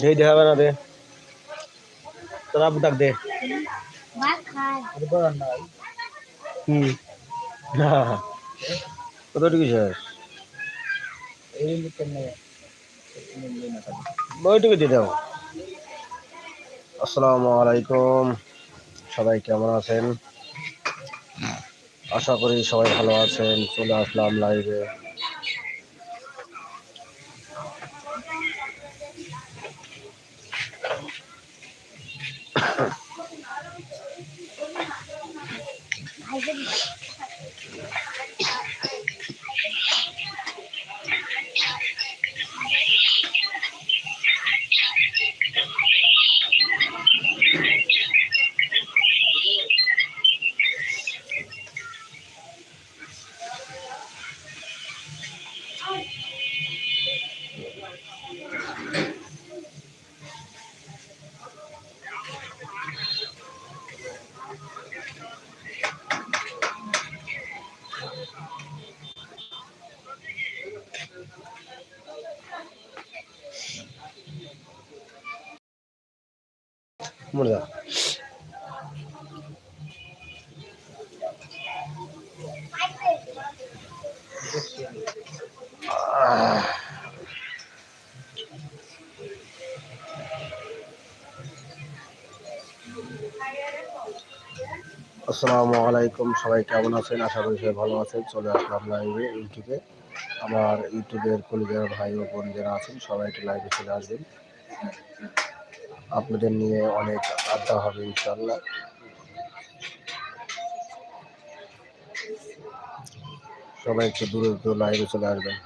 দে দেখাবে না দে। তোর আবু ডাক দে হুম। না কতটুকু শেষ? বইটুকু দিয়ে দাও। আসসালামু আলাইকুম। সবাই কেমন আছেন? আশা করি সবাই ভালো আছেন চলে আসলাম লাইভে মরে আসসালামু আলাইকুম। সবাই কেমন আছেন? আশা করি সবাই ভালো আছেন। চলে আসলাম লাইভে ইউটিউবে। আমার ইউটিউবের কলিজার ভাই ও বোন যারা আছেন, সবাই একটু লাইভে চলে আসবেন। আপনাদের নিয়ে অনেক আড্ডা হবে ইনশাল্লাহ সবাই একটু দূরে দূরে লাইভে চলে আসবেন।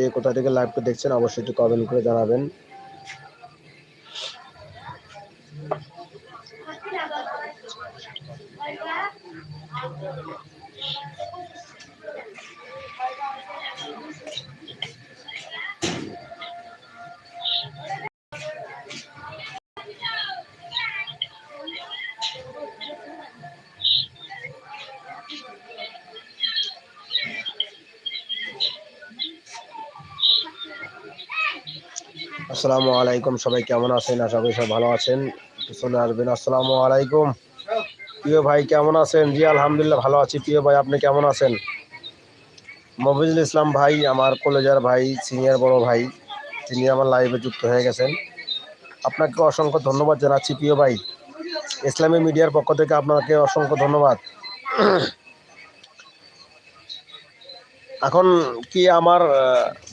কে কোথা থেকে লাইভটা দেখছেন অবশ্যই একটু কমেন্ট করে জানাবেন। আসসালামু আলাইকুম, সবাই কেমন আছেন? আশা করি সব ভালো আছেন। চলে আসবেন, আসসালামু আলাইকুম। প্রিয় ভাই, কেমন আছেন? জি, আলহামদুলিল্লাহ, ভালো আছি। প্রিয় ভাই, আপনি কেমন আছেন? মফিজুল ইসলাম ভাই, আমার কলেজের ভাই সিনিয়র বড় ভাই, তিনি আমার লাইভে যুক্ত হয়ে গেছেন। আপনাকে অসংখ্য ধন্যবাদ জানাচ্ছি, প্রিয় ভাই। ইসলামী মিডিয়ার পক্ষ থেকে আপনাকে অসংখ্য ধন্যবাদ। এখন কি আমার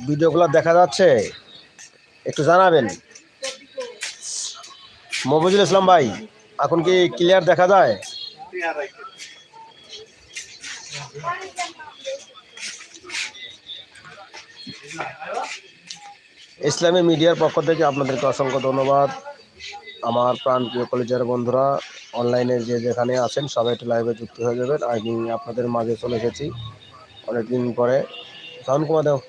ভিডিওগুলো দেখা যাচ্ছে? একটু জানাবেন। মফিজুল ইসলাম ভাই, এখন কি ক্লিয়ার দেখা যায়? ইসলামী মিডিয়ার পক্ষ থেকে আপনাদেরকে অসংখ্য ধন্যবাদ। আমার প্রাণ প্রিয় কলেজের বন্ধুরা অনলাইনে যে যেখানে আছেন, সবাই একটু লাইভে যুক্ত হয়ে যাবেন। আমি আপনাদের মাঝে চলে এসেছি অনেকদিন পরে। সাউন্ড কমা দাও।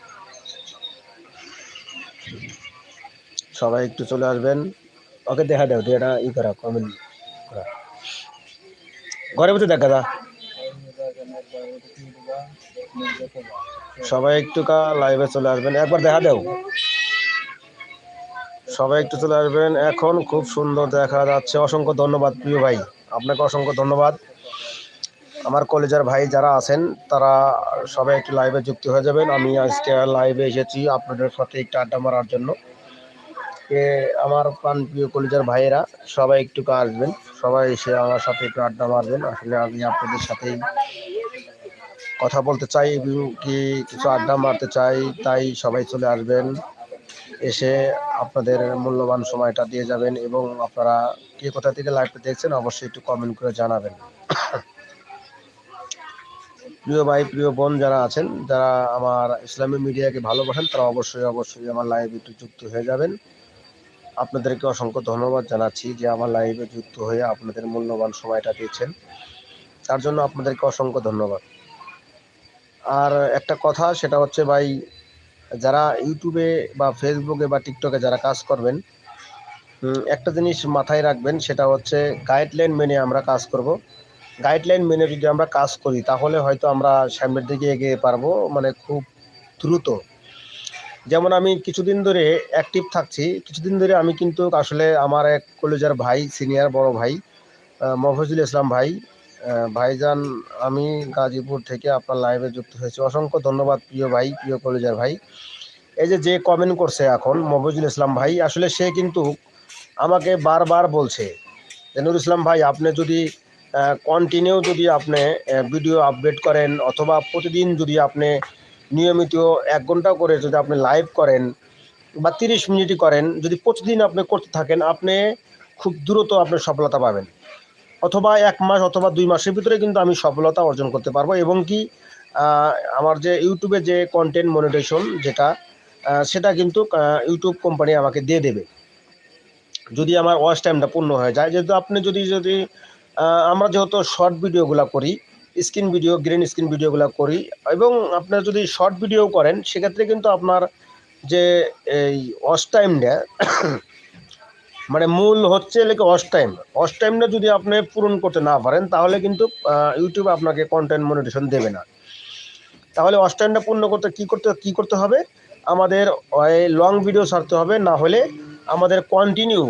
সবাই একটু চলে আসবেন। ওকে দেখা দাও দিয়ে এটা ই করা কমেন্ট করা। ঘরের ভিতরে দেখা দা সবাই একটু কা লাইভে চলে আসবেন। একবার দেখা দাও। সবাই একটু চলে আসবেন। এখন খুব সুন্দর দেখা যাচ্ছে। অসংখ্য ধন্যবাদ প্রিয় ভাই। আপনাকে অসংখ্য ধন্যবাদ। আমার কলেজের ভাই যারা আছেন, তারা সবাই একটু লাইভে যুক্ত হয়ে যাবেন। আমি আজকে লাইভে এসেছি আপনাদের সাথে একটু আড্ডা মারার জন্য। এ আমার প্রাণ প্রিয় কলেজের ভাইয়েরা, সবাই একটু আসবেন। সবাই এসে আমার সাথে একটু আড্ডা মারবেন। আসলে আমি আপনাদের সাথেই কথা বলতে চাই কি কিছু আড্ডা মারতে চাই, তাই সবাই চলে আসবেন। এসে আপনাদের মূল্যবান সময়টা দিয়ে যাবেন এবং আপনারা কে কোথা থেকে লাইভটা দেখছেন অবশ্যই একটু কমেন্ট করে জানাবেন। প্রিয় ভাই, প্রিয় বোন যারা আছেন, যারা আমার ইসলামী মিডিয়াকে ভালোবাসেন, তারা অবশ্যই অবশ্যই আমার লাইভে একটু যুক্ত হয়ে যাবেন। আপনাদেরকে অসংখ্য ধন্যবাদ জানাচ্ছি যে আমার লাইভে যুক্ত হয়ে আপনাদের মূল্যবান সময়টা দিয়েছেন। তার জন্য আপনাদেরকে অসংখ্য ধন্যবাদ। আর একটা কথা, সেটা হচ্ছে ভাই, যারা ইউটিউবে বা ফেসবুকে বা টিকটকে যারা কাজ করবেন একটা জিনিস মাথায় রাখবেন, সেটা হচ্ছে গাইডলাইন মেনে আমরা কাজ করব। গাইডলাইন মেনে যদি আমরা কাজ করি, তাহলে হয়তো আমরা সামনের দিকে এগিয়ে পারব মানে খুব দ্রুত। যেমন আমি কিছুদিন ধরে অ্যাক্টিভ থাকছি, কিছুদিন ধরে আমি কিন্তু আসলে আমার এক কলেজের ভাই সিনিয়র বড় ভাই মফজুল ইসলাম ভাই ভাইজান আমি গাজীপুর থেকে আপনার লাইভে যুক্ত হয়েছি। অসংখ্য ধন্যবাদ প্রিয় ভাই, প্রিয় কলেজের ভাই। এই যে যে কমেন্ট করছে এখন মফজুল ইসলাম ভাই, আসলে সে কিন্তু আমাকে বারবার বলছে যে, নুর ইসলাম ভাই, আপনি যদি কন্টিনিউ যদি আপনি ভিডিও আপডেট করেন অথবা প্রতিদিন যদি আপনি নিয়মিত এক ঘণ্টা করে যদি আপনি লাইভ করেন বা তিরিশ মিনিটই করেন, যদি প্রতিদিন আপনি করতে থাকেন, আপনি খুব দ্রুত আপনি সফলতা পাবেন। অথবা এক মাস অথবা দুই মাসের ভিতরে কিন্তু আমি সফলতা অর্জন করতে পারব এবং কি আমার যে ইউটিউবে যে কন্টেন্ট মনিটেশন যেটা সেটা কিন্তু ইউটিউব কোম্পানি আমাকে দিয়ে দেবে। যদি আমার ওয়াচ টাইমটা পূর্ণ হয়ে যায়, যেহেতু আপনি যদি যদি আমরা যেহেতু শর্ট ভিডিওগুলো করি স্ক্রিন ভিডিও, গ্রিন স্ক্রিন ভিডিওগুলো করি। এবং আপনার যদি শর্ট ভিডিও করেন, সেক্ষেত্রে কিন্তু আপনার যে এই ওয়াচ টাইমটা মানে মূল হচ্ছে লেগে ওয়াচ টাইম। ওয়াচ টাইমটা যদি আপনি পূরণ করতে না পারেন, তাহলে কিন্তু ইউটিউব আপনাকে কন্টেন্ট মনিটেশন দেবে না। তাহলে ওয়াচ টাইমটা পূর্ণ করতে কি করতে কি করতে হবে? আমাদের লং ভিডিও ছাড়তে হবে, না হলে আমাদের কন্টিনিউ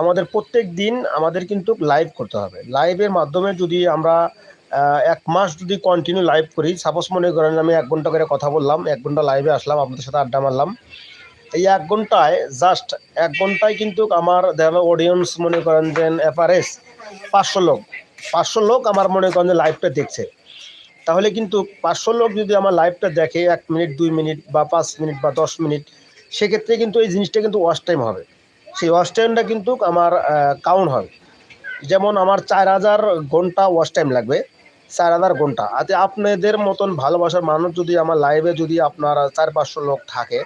আমাদের প্রত্যেক দিন আমাদের কিন্তু লাইভ করতে হবে। লাইভের মাধ্যমে যদি আমরা এক মাস যদি কন্টিনিউ লাইভ করি সাপোজ মনে করেন আমি এক ঘণ্টা করে কথা বললাম, এক ঘণ্টা লাইভে আসলাম, আপনাদের সাথে আড্ডা মারলাম। এই এক ঘন্টায় জাস্ট এক ঘন্টায় কিন্তু আমার দেখা অডিয়েন্স মনে করেন যে এফআরএস পাঁচশো লোক। পাঁচশো লোক আমার মনে করেন যে লাইভটা দেখছে। তাহলে কিন্তু পাঁচশো লোক যদি আমার লাইভটা দেখে, এক মিনিট দুই মিনিট বা পাঁচ মিনিট বা দশ মিনিট সেক্ষেত্রে কিন্তু এই জিনিসটা কিন্তু ওয়াশ টাইম হবে। সেই ওয়াশ টাইমটা কিন্তু আমার কাউন্ট হবে। যেমন আমার চার হাজার ঘণ্টা ওয়াশ টাইম লাগবে। চার হাজার ঘণ্টা। আতে আপনাদের মতন ভালোবাসার মানুষ যদি আমার লাইভে যদি আপনার চার পাঁচশো লোক থাকে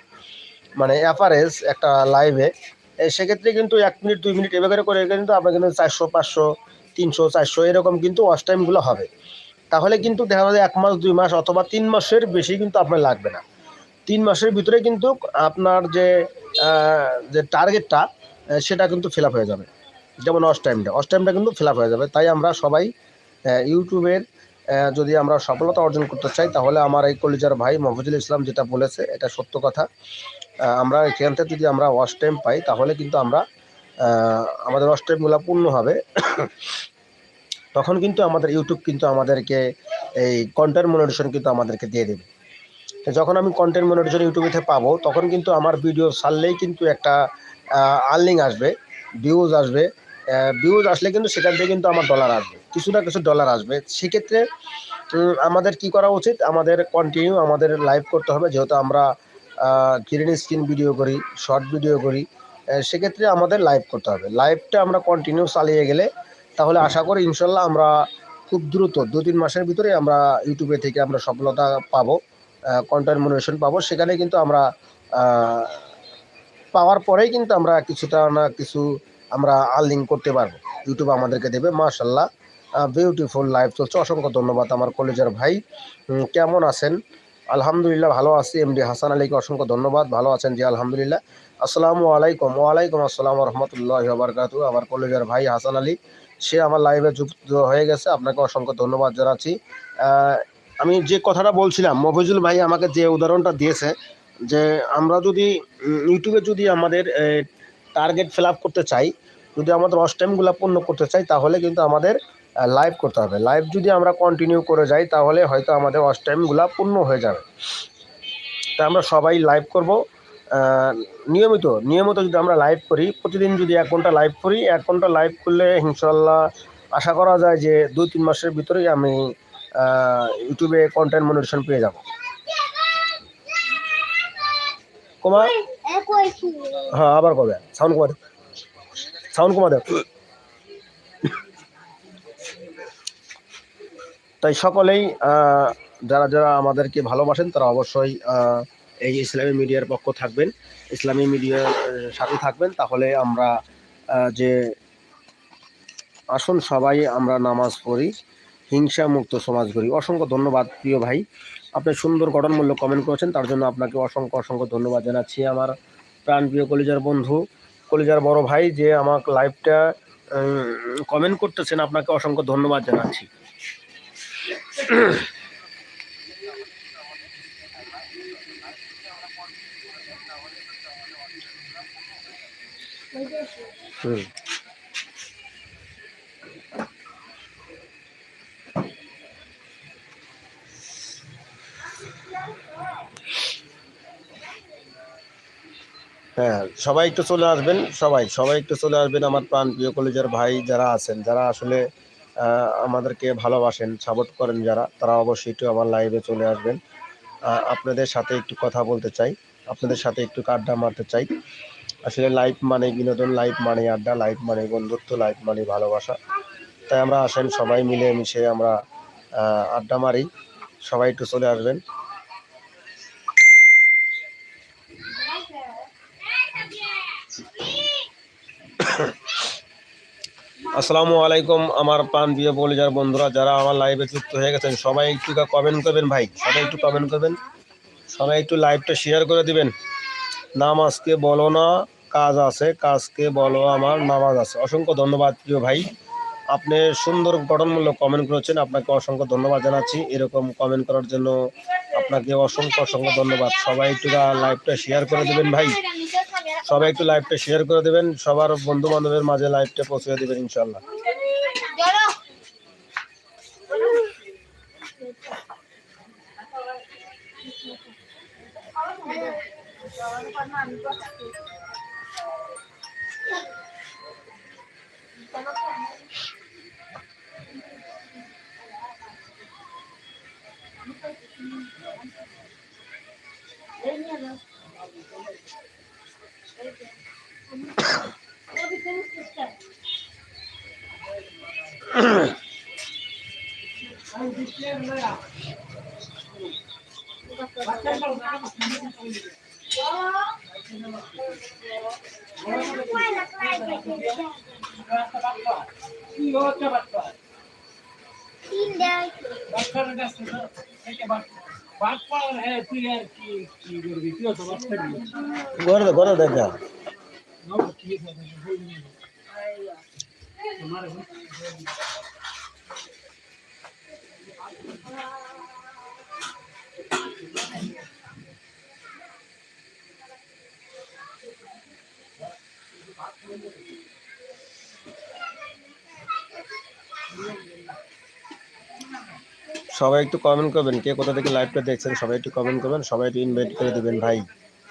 মানে অ্যাভারেজ একটা লাইভে সেক্ষেত্রে কিন্তু এক মিনিট, দুই মিনিট এভাবে করে কিন্তু আপনার কিন্তু চারশো, পাঁচশো, তিনশো, চারশো এরকম কিন্তু ওয়াশ টাইমগুলো হবে। তাহলে কিন্তু দেখা যায় এক মাস, দুই মাস অথবা তিন মাসের বেশি কিন্তু আপনার লাগবে না। তিন মাসের ভিতরে কিন্তু আপনার যে যে টার্গেটটা সেটা কিন্তু ফিল হয়ে যাবে। যেমন অস টাইমটা অস টাইমটা কিন্তু ফিল হয়ে যাবে। তাই আমরা সবাই ইউটিউবের যদি আমরা সফলতা অর্জন করতে চাই, তাহলে আমার এই কলিজার ভাই মফিজুল ইসলাম যেটা বলেছে, এটা সত্য কথা। আমরা এখান থেকে যদি আমরা ওয়াশ টাইম পাই, তাহলে কিন্তু আমরা আমাদের ওয়াশ টাইমগুলো পূর্ণ হবে। তখন কিন্তু আমাদের ইউটিউব কিন্তু আমাদেরকে এই কন্টেন্ট মনিটেশন কিন্তু আমাদেরকে দিয়ে দেবে। যখন আমি কন্টেন্ট মনিটেশন ইউটিউবে থেকে পাবো, তখন কিন্তু আমার ভিডিও ছাড়লেই কিন্তু একটা আর্নিং আসবে ভিউজ আসবে। ভিউজ আসলে কিন্তু সেখান থেকে কিন্তু আমার ডলার আসবে। কিছু না কিছু ডলার আসবে। সেক্ষেত্রে আমাদের কি করা উচিত? আমাদের কন্টিনিউ আমাদের লাইভ করতে হবে। যেহেতু আমরা গ্রিন স্ক্রিন ভিডিও করি শর্ট ভিডিও করি সেক্ষেত্রে আমাদের লাইভ করতে হবে। লাইভটা আমরা কন্টিনিউ চালিয়ে গেলে, তাহলে আশা করি ইনশাল্লাহ আমরা খুব দ্রুত দু তিন মাসের ভিতরে আমরা ইউটিউবে থেকে আমরা সফলতা পাবো কন্টেন্ট মনিটেশন পাবো। সেখানে কিন্তু আমরা পাওয়ার পরেই কিন্তু আমরা কিছুটা না কিছু আমরা আর্নিং করতে পারব। ইউটিউব আমাদেরকে দেবে মাশাল্লাহ বিউটিফুল লাইভ চলছে। অসংখ্য ধন্যবাদ আমার কলেজের ভাই। কেমন আছেন? আলহামদুলিল্লাহ ভালো আছি। এমডি হাসান আলীকে অসংখ্য ধন্যবাদ। ভালো আছেন জি, আলহামদুলিল্লাহ। আসসালামু আলাইকুম। ওয়ালাইকুম আসসালাম রহমতুল্লাহ বারকাতু আমার কলেজের ভাই হাসান আলী, সে আমার লাইভে যুক্ত হয়ে গেছে। আপনাকে অসংখ্য ধন্যবাদ জানাচ্ছি। আমি যে কথাটা বলছিলাম, মফিজুল ভাই আমাকে যে উদাহরণটা দিয়েছে, যে আমরা যদি ইউটিউবে যদি আমাদের টার্গেট ফিল আপ করতে চাই, যদি আমাদের ওয়াচ টাইমগুলো পূর্ণ করতে চাই, তাহলে কিন্তু আমাদের লাইভ করতে হবে। লাইভ যদি আমরা কন্টিনিউ করে যাই, তাহলে হয়তো আমাদের ওয়াচ টাইমগুলো পূর্ণ হয়ে যাবে। তা আমরা সবাই লাইভ করব। নিয়মিত নিয়মিত যদি আমরা লাইভ করি, প্রতিদিন যদি এক ঘণ্টা লাইভ করি, এক ঘণ্টা লাইভ করলে ইনশাল্লাহ আশা করা যায় যে দুই, তিন মাসের ভিতরেই আমি ইউটিউবে কন্টেন্ট মনিটেশন পেয়ে যাব। কমা। হ্যাঁ আবার কবে? সাউন্ড কমা সাউন্ড কমা দে। তাই সকলেই যারা যারা আমাদেরকে ভালোবাসেন তারা অবশ্যই এই ইসলামী মিডিয়ার পক্ষ থাকবেন। ইসলামী মিডিয়ার সাথে থাকবেন। তাহলে আমরা যে আসুন সবাই আমরা নামাজ পড়ি হিংসা মুক্ত সমাজ গড়ি। অসংখ্য ধন্যবাদ প্রিয় ভাই। আপনি সুন্দর গঠনমূল্য কমেন্ট করেছেন, তার জন্য আপনাকে অসংখ্য অসংখ্য ধন্যবাদ জানাচ্ছি আমার প্রাণ প্রিয় কলিজার বন্ধু, কলিজার বড় ভাই যে আমার লাইভটা কমেন্ট করতেছেন, আপনাকে অসংখ্য ধন্যবাদ জানাচ্ছি। হুম। হ্যাঁ সবাই একটু চলে আসবেন, সবাই সবাই একটু চলে আসবেন আমার প্রাণ প্রিয় কলেজের ভাই যারা আছেন, যারা আসলে আমাদেরকে ভালোবাসেন সাপোর্ট করেন যারা, তারা অবশ্যই একটু আমার লাইভে চলে আসবেন। আপনাদের সাথে একটু কথা বলতে চাই, আপনাদের সাথে একটু আড্ডা মারতে চাই। আসলে লাইভ মানে বিনোদন লাইভ মানে আড্ডা লাইভ মানে বন্ধুত্ব লাইভ মানে ভালোবাসা। তাই আমরা আসেন, সবাই মিলে মিশে আমরা আড্ডা মারি, সবাই একটু চলে আসবেন। আসসালামু আলাইকুম, আমার প্রাণ প্রিয় বলিজার বন্ধুরা, যারা আমার লাইভে যুক্ত হয়ে গেছেন, সবাই একটু কমেন্ট করবেন ভাই, সবাই একটু কমেন্ট করবেন, সবাই একটু লাইভটা শেয়ার করে দিবেন। নামাজকে বলো না, কাজ আছে কাজকে বলো আমার নামাজ আছে। অসংখ্য ধন্যবাদ প্রিয় ভাই, আপনি সুন্দর গঠনমূলক কমেন্ট করেছেন, আপনাকে অসংখ্য ধন্যবাদ জানাচ্ছি, এরকম কমেন্ট করার জন্য আপনাকে অসংখ্য অসংখ্য ধন্যবাদ। সবাই একটু লাইভটা শেয়ার করে দেবেন ভাই। সবাই একটু লাইভটা শেয়ার করে দেবেন, সবার বন্ধু বান্ধবের মাঝে লাইভটা পৌঁছে দেবেন ইনশাল্লাহ তিন ঘরে ঘরে দেখা সবাই একটু কমেন্ট করবেন, কে কোথা থেকে লাইভটা দেখছেন, সবাই একটু কমেন্ট করবেন, সবাই একটু ইনভাইট করে দেবেন ভাই।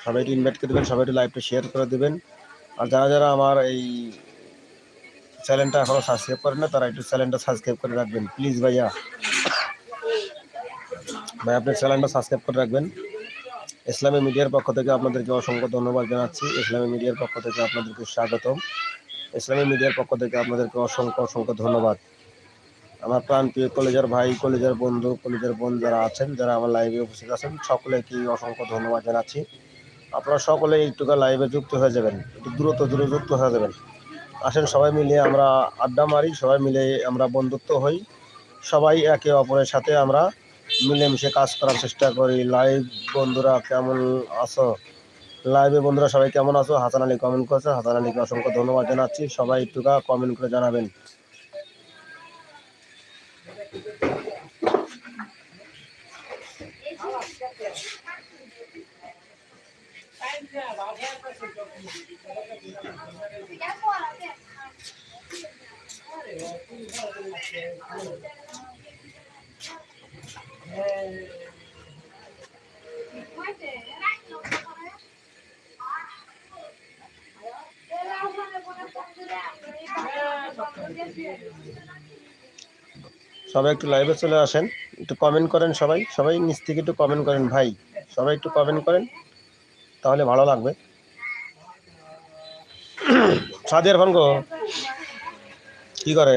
সবাই একটু ইনভাইট করে দেবেন, সবাই একটু লাইভটা শেয়ার করে দেবেন। আর যারা যারা আমার এই চ্যানেলটা এখনও সাবস্ক্রাইব করেন না, তারা একটু চ্যানেলটা সাবস্ক্রাইব করে রাখবেন প্লিজ ভাইয়া। ভাই আপনার চ্যানেলটা সাবস্ক্রাইব করে রাখবেন। ইসলামী মিডিয়ার পক্ষ থেকে আপনাদেরকে অসংখ্য ধন্যবাদ জানাচ্ছি। ইসলামী মিডিয়ার পক্ষ থেকে আপনাদেরকে স্বাগতম। ইসলামী মিডিয়ার পক্ষ থেকে আপনাদেরকে অসংখ্য অসংখ্য ধন্যবাদ। আমার প্রাণ প্রিয় কলেজের ভাই, কলেজের বন্ধু, কলেজের বোন যারা আছেন, যারা আমার লাইভে উপস্থিত আছেন, সকলেকে অসংখ্য ধন্যবাদ জানাচ্ছি। আপনারা সকলে একটু লাইভে যুক্ত হয়ে যাবেন, একটু দ্রুত দ্রুত যুক্ত হয়ে যাবেন। আসেন, সবাই মিলে আমরা আড্ডা মারি, সবাই মিলে আমরা বন্ধুত্ব হই। সবাই একে অপরের সাথে আমরা মিলেমিশে কাজ করার চেষ্টা করি। লাইভ বন্ধুরা কেমন আছো? লাইভে বন্ধুরা সবাই কেমন আছো? হাসান আলী কমেন্ট করেছে। হাসান আলীকে অসংখ্য ধন্যবাদ জানাচ্ছি। সবাই একটু কমেন্ট করে জানাবেন। সবাই একটু লাইভে চলে আসেন। একটু কমেন্ট করেন সবাই। সবাই নিচ থেকে একটু কমেন্ট করেন, ভাই। সবাই একটু কমেন্ট করেন, তাহলে ভালো লাগবে। সাদিয়ার ফোন গো। কি করে?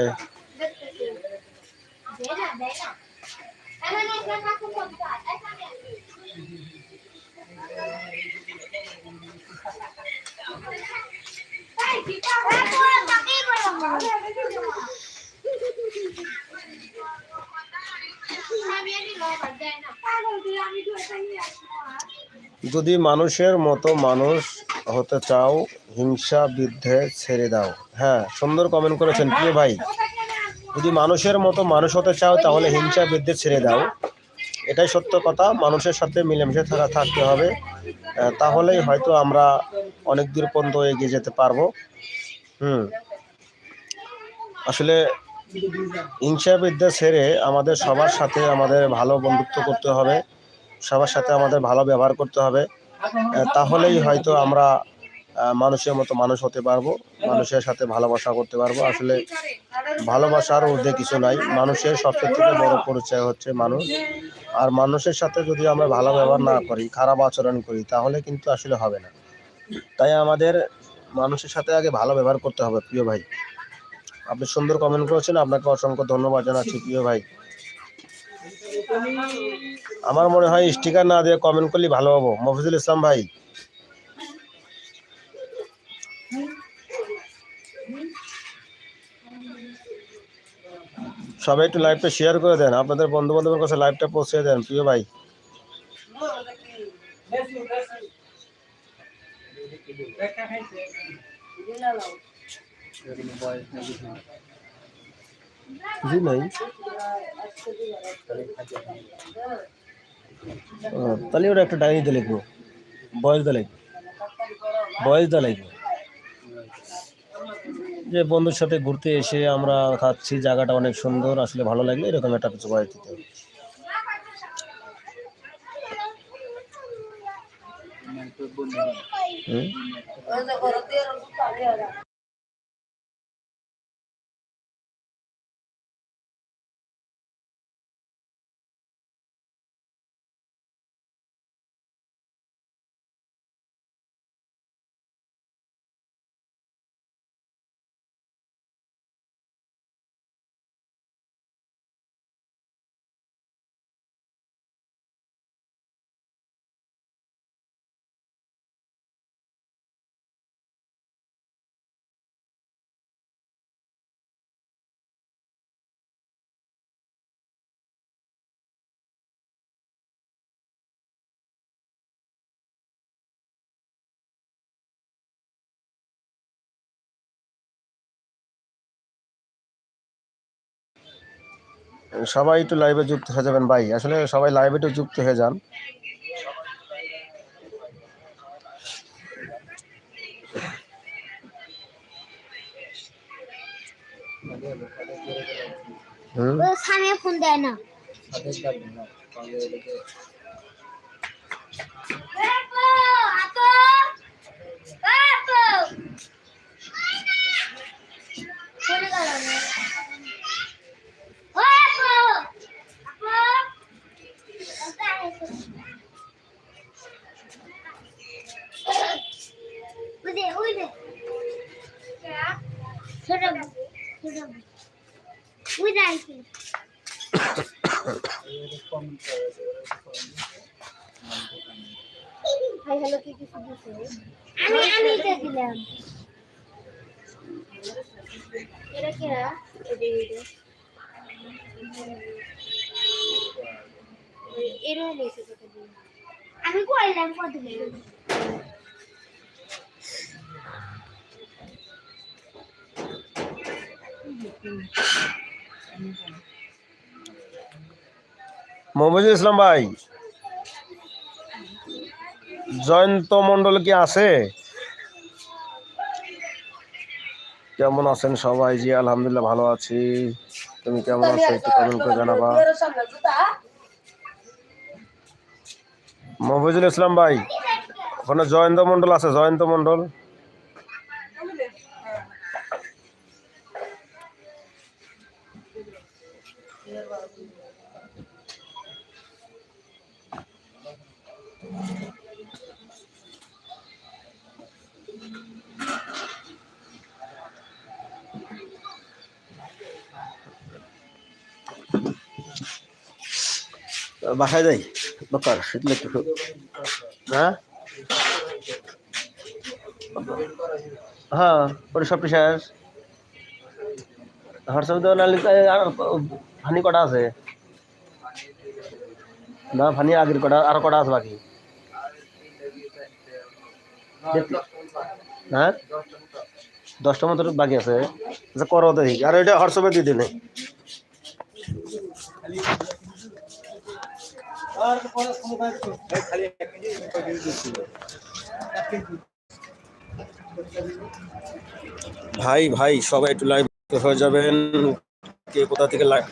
যদি মানুষের মতো মানুষ হতে চাও হিংসা বিদ্ধে ছেড়ে দাও। হ্যাঁ সুন্দর কমেন্ট করেছেন। প্রিয় ভাই যদি মানুষের মতো মানুষ হতে চাও, তাহলে হিংসা বিদ্বেষ ছেড়ে দাও। এটাই সত্য কথা। মানুষের সাথে মিলেমিশে থাকা থাকতে হবে। তাহলেই হয়তো আমরা অনেক দূর পর্যন্ত এগিয়ে যেতে পারব। হুম। আসলে হিংসা বিদ্বেষ ছেড়ে আমাদের সবার সাথে আমাদের ভালো বন্ধুত্ব করতে হবে। সবার সাথে আমাদের ভালো ব্যবহার করতে হবে। তাহলেই হয়তো আমরা মানুষের মতো মানুষ হতে পারব, মানুষের সাথে ভালোবাসা করতে পারব। আসলে ভালোবাসার ঊর্ধ্বে কিছু নাই। মানুষের সবচেয়ে থেকে বড় পরিচয় হচ্ছে মানুষ। আর মানুষের সাথে যদি আমরা ভালো ব্যবহার না করি, খারাপ আচরণ করি, তাহলে কিন্তু আসলে হবে না। তাই আমাদের মানুষের সাথে আগে ভালো ব্যবহার করতে হবে, প্রিয় ভাই। আপনি সুন্দর কমেন্ট করেছেন, আপনাকে অসংখ্য ধন্যবাদ জানাচ্ছি, প্রিয় ভাই। আমার মনে হয় স্টিকার না দিয়ে কমেন্ট করলে ভালো হব। মফিজুল ইসলাম ভাই সবাই একটু লাইভটা শেয়ার করে দেন আপনাদের বন্ধু বান্ধবের কাছে লাইভটা পৌঁছে দেন প্রিয় ভাই। জি নাই ও, তাহলে ওটা একটা ডায়েরিতে লিখব। বয়স দা লিখব। বয়স দা লিখব। যে বন্ধুর সাথে ঘুরতে এসে আমরা খাচ্ছি, জায়গাটা অনেক সুন্দর, আসলে ভালো লাগলে, এরকম একটা কিছু হবে হুম? সবাই একটু লাইভে যুক্ত হয়ে যাবেন ভাই। আসলে সবাই লাইভে একটু যুক্ত হয়ে যান। হুম? ফোন দেয় না আপু, আপু, আপু। ফোনে গেল না। ও আপু, আপু। ওই যে, ওই যে। ছোট ছোট ওই যে আইছে। হাই হ্যালো কি কিছু দিছে আমি আমি এটা দিলাম। এটা কি দিন আমি কইলাম কত মোহাম্মদ ইসলাম ভাই, জয়ন্ত মন্ডল কি আছে? কেমন আছেন সবাই? জি, আলহামদুলিল্লাহ ভালো আছি। তুমি কেমন আছো? একটু কমেন্ট করে জানাবা। মফিজুল ইসলাম ভাই, ওখানে জয়ন্ত মন্ডল আছে, জয়ন্ত মন্ডল বাসায় যাই? দরকার শীতলে একটু হ্যাঁ? হ্যাঁ শেষ। হোয়াটসঅ্যাপ দেওয়া হানি কটা আছে? না ফানি আগের কটা কটা আছে বাকি। হ্যাঁ? দশটা মতো বাকি আছে। আচ্ছা করো দেখি। আর, এটা হোয়াটসঅ্যাপে দিয়ে দিলে। ভাই ভাই সবাই একটু লাইভ হয়ে যাবেন। কে কোথা থেকে লাইভ